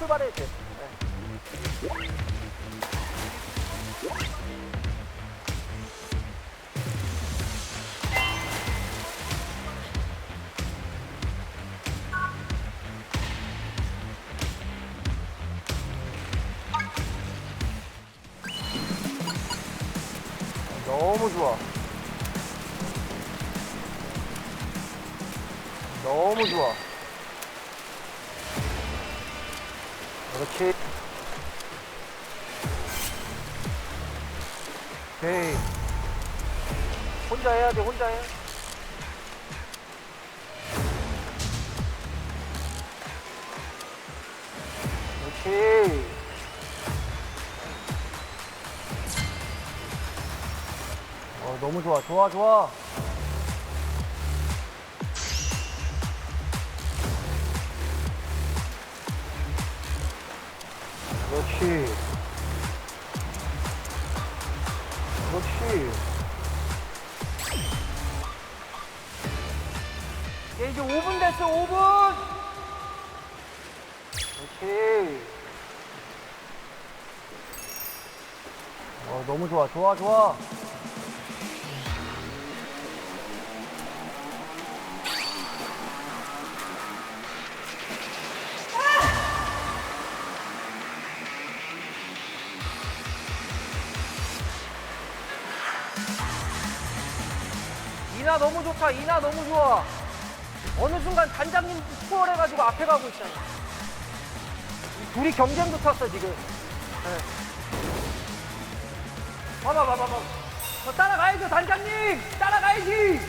출발해야 돼. 네. 너무 좋아. 너무 좋아. 그렇지. 오케이. 혼자 해야 돼, 혼자 해. 그렇지. 어, 너무 좋아, 좋아, 좋아. 그렇지. 그렇지. 예, 이제 5분 됐어, 5분! 그렇지. 어, 너무 좋아, 좋아, 좋아. 이나 너무 좋다. 이나 너무 좋아. 어느 순간 단장님 투어해가지고 앞에 가고 있잖아. 이 둘이 경쟁 붙었어 지금. 네. 봐봐 봐봐 봐봐. 저 따라가야죠 단장님. 따라가야지.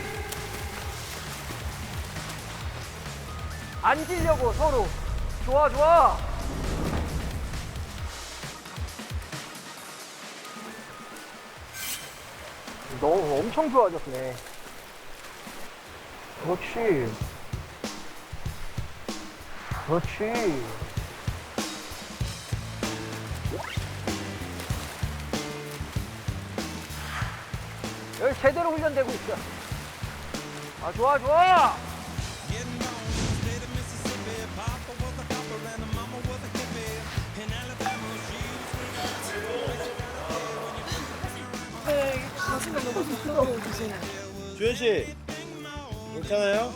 앉으려고 서로. 좋아 좋아. 너무 엄청 좋아졌네. 그렇지. 그렇지. 여기 제대로 훈련되고 있어. 아, 좋아, 좋아! 주현 씨 괜찮아요?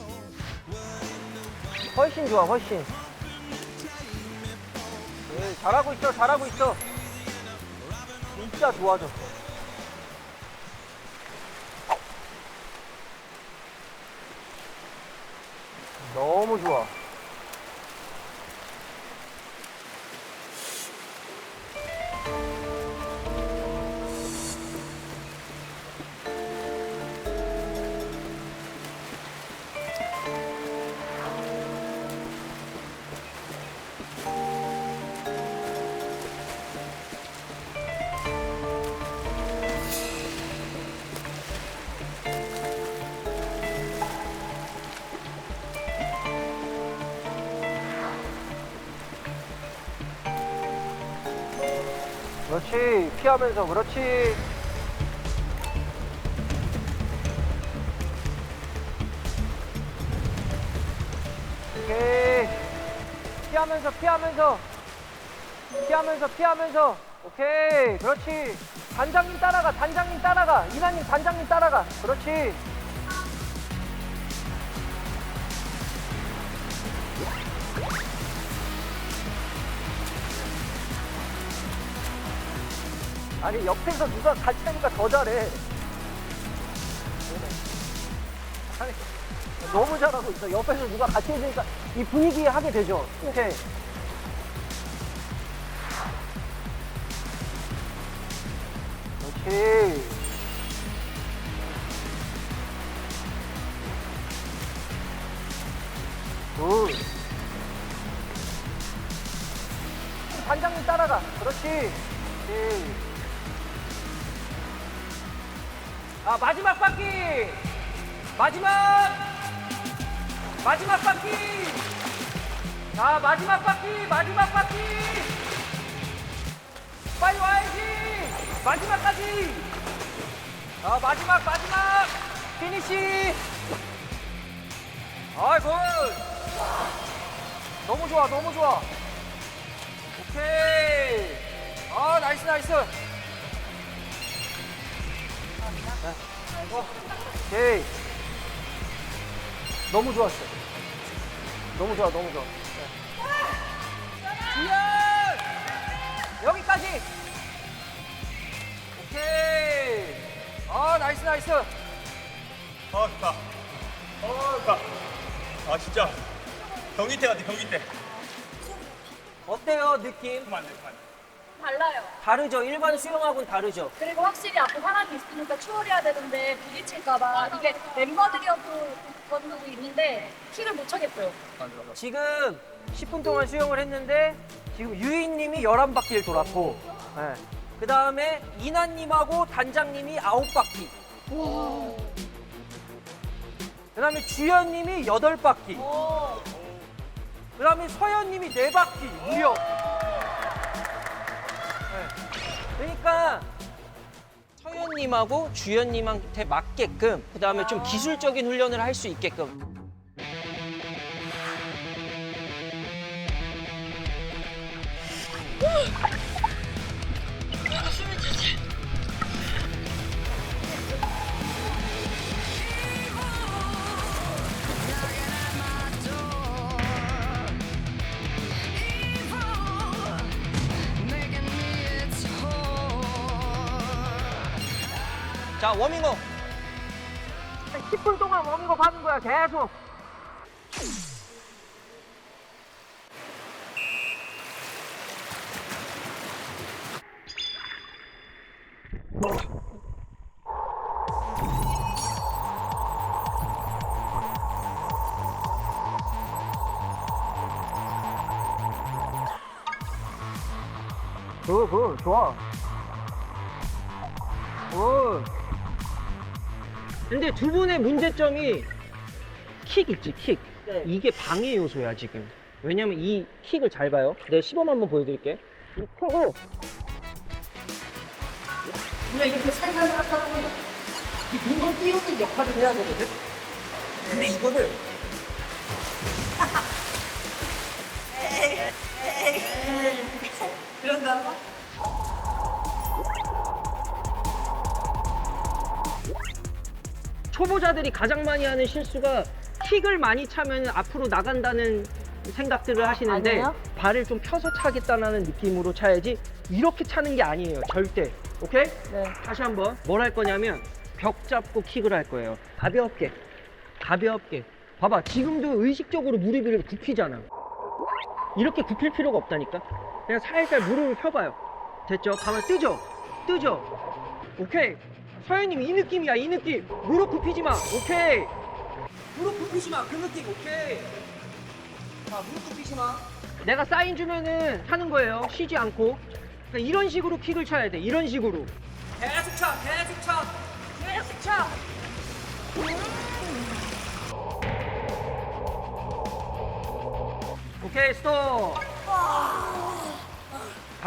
훨씬 좋아, 훨씬. 네, 잘하고 있어, 잘하고 있어. 진짜 좋아졌어. 너무 좋아. 그렇지. 피하면서, 그렇지. 피하면서, 피하면서. 피하면서, 피하면서. 오케이. 그렇지. 단장님 따라가, 단장님 따라가. 이나님 단장님 따라가. 그렇지. 아니, 옆에서 누가 같이 하니까 더 잘해. 아니, 너무 잘하고 있어. 옆에서 누가 같이 해주니까 이 분위기에 하게 되죠. 오케이. 그렇지. 굿. 반장님 따라가. 그렇지. 그렇지. 아, 마지막 바퀴! 마지막! 마지막 바퀴! 자, 마지막 바퀴! 마지막 바퀴! 빨리 와야지! 마지막까지! 자, 마지막, 마지막! 피니시! 아이, 굿! 너무 좋아, 너무 좋아. 오케이. 아, 나이스, 나이스. 오케이. 너무 좋았어. 너무 좋아, 너무 좋아. 여기까지! 오케이. 아, 나이스, 나이스. 아 좋다. 아 좋다. 아 진짜 경기 때 같아 경기 때. 어때요, 느낌? 그만 돼 그만. 달라요. 다르죠? 일반 수영하고는 다르죠? 그리고 확실히 앞에 사람이 있으니까 추월해야 되는데 부딪힐까봐 이게 멤버들이어도 그것도 있는데 킥을 못 차겠어요. 지금 10분 동안 수영을 했는데 지금 유인님이 11바퀴를 돌았고 그 다음에 이나님하고 단장님이 9바퀴. 그 다음에 주연님이 8바퀴. 그 다음에 서연님이 4바퀴 무려. 네. 그러니까 서연님하고 주연님한테 맞게끔 그 다음에 좀 기술적인 훈련을 할 수 있게끔 자 워밍업. 10분 동안 워밍업 하는 거야 계속 그, 그, 좋아. 오. 근데 두 분의 문제점이 킥 있지, 킥. 이게 방해 요소야, 지금. 왜냐면 이 킥을 잘 봐요. 내가 시범 한번 보여드릴게. 이 킥을. 그냥 이렇게 살살 하고 이 공간 띄우는 역할을 해야 되거든? 근데 이거를. 그런가? 초보자들이 가장 많이 하는 실수가 킥을 많이 차면 앞으로 나간다는 생각들을 하시는데 아니에요? 발을 좀 펴서 차겠다는 느낌으로 차야지 이렇게 차는 게 아니에요 절대 오케이? 네. 다시 한번 뭘 할 거냐면 벽 잡고 킥을 할 거예요 가볍게 가볍게 봐봐 지금도 의식적으로 무릎을 굽히잖아 이렇게 굽힐 필요가 없다니까 그냥 살살 무릎을 펴봐요. 됐죠? 가만 뜨죠? 뜨죠? 오케이. 서현님 이 느낌이야 이 느낌. 무릎 굽히지 마. 오케이. 무릎 굽히지 마 그 느낌. 오케이. 자 무릎 굽히지 마. 내가 사인 주면은 하는 거예요. 쉬지 않고. 그러니까 이런 식으로 킥을 차야 돼. 이런 식으로. 계속 차 계속 차 계속 차 오케이 스톱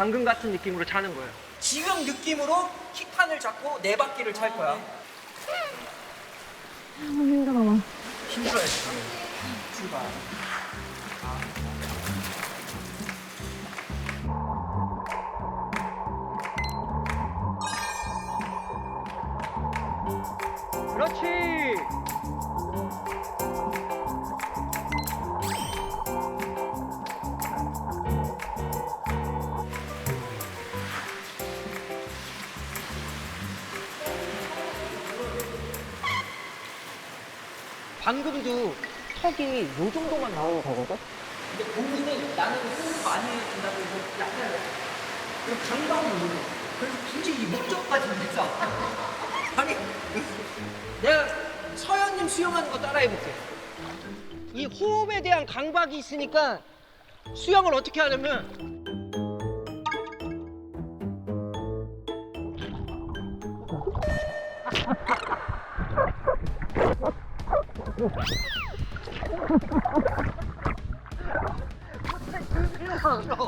방금 같은 느낌으로 차는 거예요. 지금 느낌으로 킥판을 잡고 네 바퀴를 찰 거야. 힘들어야지 당연히. 출발. 그렇지 방금도 턱이 요 정도만 나오는 거거든? 근데 본인은 나는 호흡 많이 해준다고 해서 약간 그럼 강박이 거 그래서 굳이 이 목적까지 내서. 아니 내가 서현님 수영하는 거 따라해볼게. 이 호흡에 대한 강박이 있으니까 수영을 어떻게 하냐면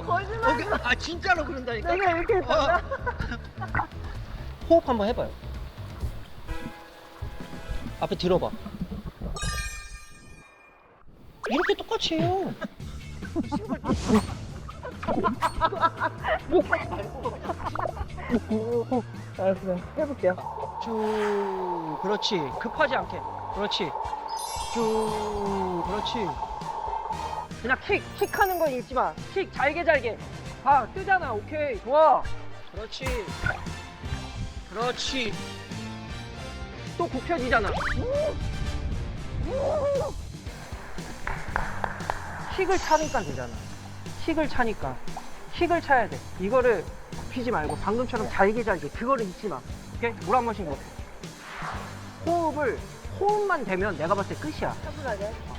거짓말 아 진짜로 그런다니까? 내가 이렇게 했어. 호흡 한번 해봐요. 앞에 들어봐. 이렇게 똑같이 해요. 알았어 해볼게요. 쭉. 그렇지. 급하지 않게. 그렇지 쭉. 그렇지. 그냥 킥 킥 하는 거 읽지 마 킥 잘게 잘게. 봐 뜨잖아. 오케이. 좋아. 그렇지. 그렇지. 또 굽혀지잖아. 킥을 차니까 되잖아. 킥을 차니까. 킥을 차야 돼. 이거를 굽히지 말고 방금처럼 잘게 잘게. 그거를 잊지 마. 오케이? 물 한 번씩 먹어. 호흡을 호흡만 되면 내가 봤을 때 끝이야 차분하게.